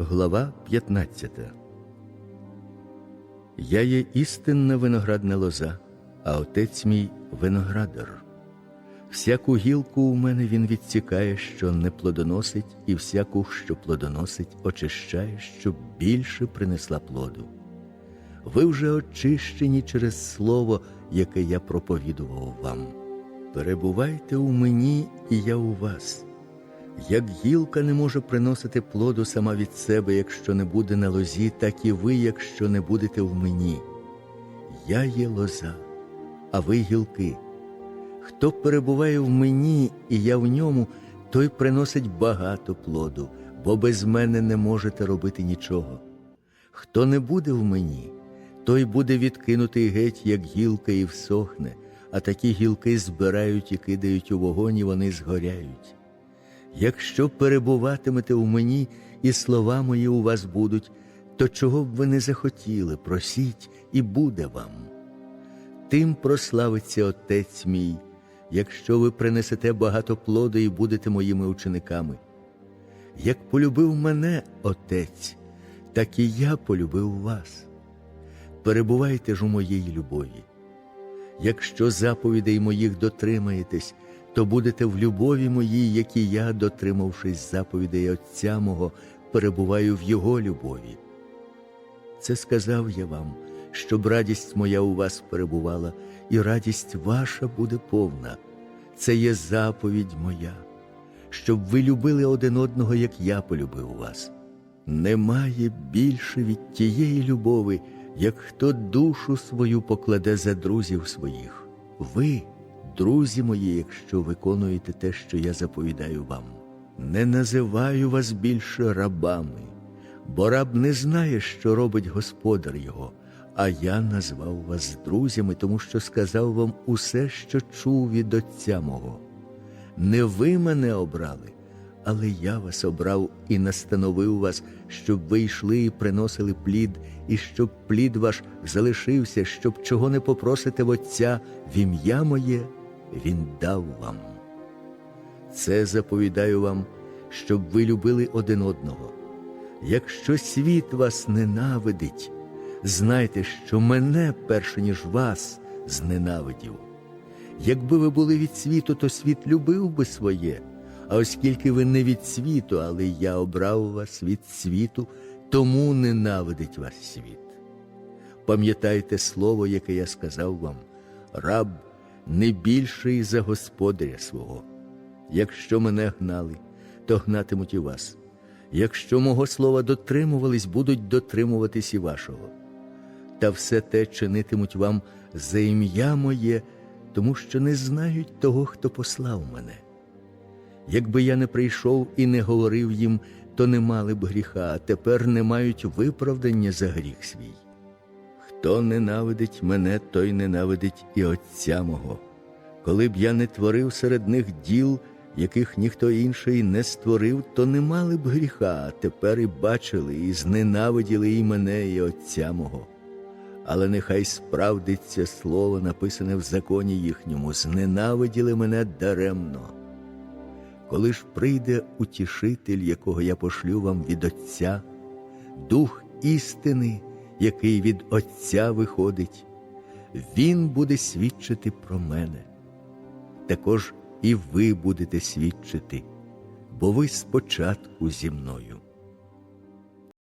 Глава 15 Я є істинна виноградна лоза, а отець мій виноградар. Всяку гілку у мене він відсікає, що не плодоносить, і всяку, що плодоносить, очищає, щоб більше принесла плоду. Ви вже очищені через слово, яке я проповідував вам. Перебувайте у мені, і я у вас. Як гілка не може приносити плоду сама від себе, якщо не буде на лозі, так і ви, якщо не будете в мені. Я є лоза, а ви гілки. Хто перебуває в мені, і я в ньому, той приносить багато плоду, бо без мене не можете робити нічого. Хто не буде в мені, той буде відкинутий геть, як гілка, і всохне, а такі гілки збирають і кидають у вогонь, і вони згоряють. Якщо перебуватимете у мені, і слова мої у вас будуть, то чого б ви не захотіли, просіть, і буде вам. Тим прославиться Отець мій, якщо ви принесете багато плоду і будете моїми учениками. Як полюбив мене Отець, так і я полюбив вас. Перебувайте ж у моїй любові. Якщо заповідей моїх дотримаєтесь, то будете в любові моїй, як і я, дотримавшись заповідей Отця мого, перебуваю в Його любові. Це сказав я вам, щоб радість моя у вас перебувала, і радість ваша буде повна. Це є заповідь моя, щоб ви любили один одного, як я полюбив вас. Немає більше від тієї любови, як хто душу свою покладе за друзів своїх. Ви, друзі мої, якщо виконуєте те, що я заповідаю вам, не називаю вас більше рабами, бо раб не знає, що робить господар його, а я назвав вас друзями, тому що сказав вам усе, що чув від Отця мого. Не ви мене обрали, але я вас обрав і настановив вас, щоб ви йшли і приносили плід, і щоб плід ваш залишився, щоб чого не попросите в Отця в ім'я моє, Він дав вам. Це заповідаю вам, щоб ви любили один одного. Якщо світ вас ненавидить, знайте, що мене перше, ніж вас, зненавидів. Якби ви були від світу, то світ любив би своє. А оскільки ви не від світу, але я обрав вас від світу, тому ненавидить вас світ. Пам'ятайте слово, яке я сказав вам, раб не більший за господаря свого. Якщо мене гнали, то гнатимуть і вас. Якщо мого слова дотримувались, будуть дотримуватись і вашого. Та все те чинитимуть вам за ім'я моє, тому що не знають того, хто послав мене. Якби я не прийшов і не говорив їм, то не мали б гріха, а тепер не мають виправдання за гріх свій. Хто ненавидить мене, той ненавидить і Отця мого. Коли б я не творив серед них діл, яких ніхто інший не створив, то не мали б гріха, а тепер і бачили, і зненавиділи і мене, і Отця мого. Але нехай справдиться слово, написане в законі їхньому, зненавиділи мене даремно. Коли ж прийде утішитель, якого я пошлю вам від Отця, Дух істини, який від Отця виходить, Він буде свідчити про мене. Також і ви будете свідчити, бо ви спочатку зі мною.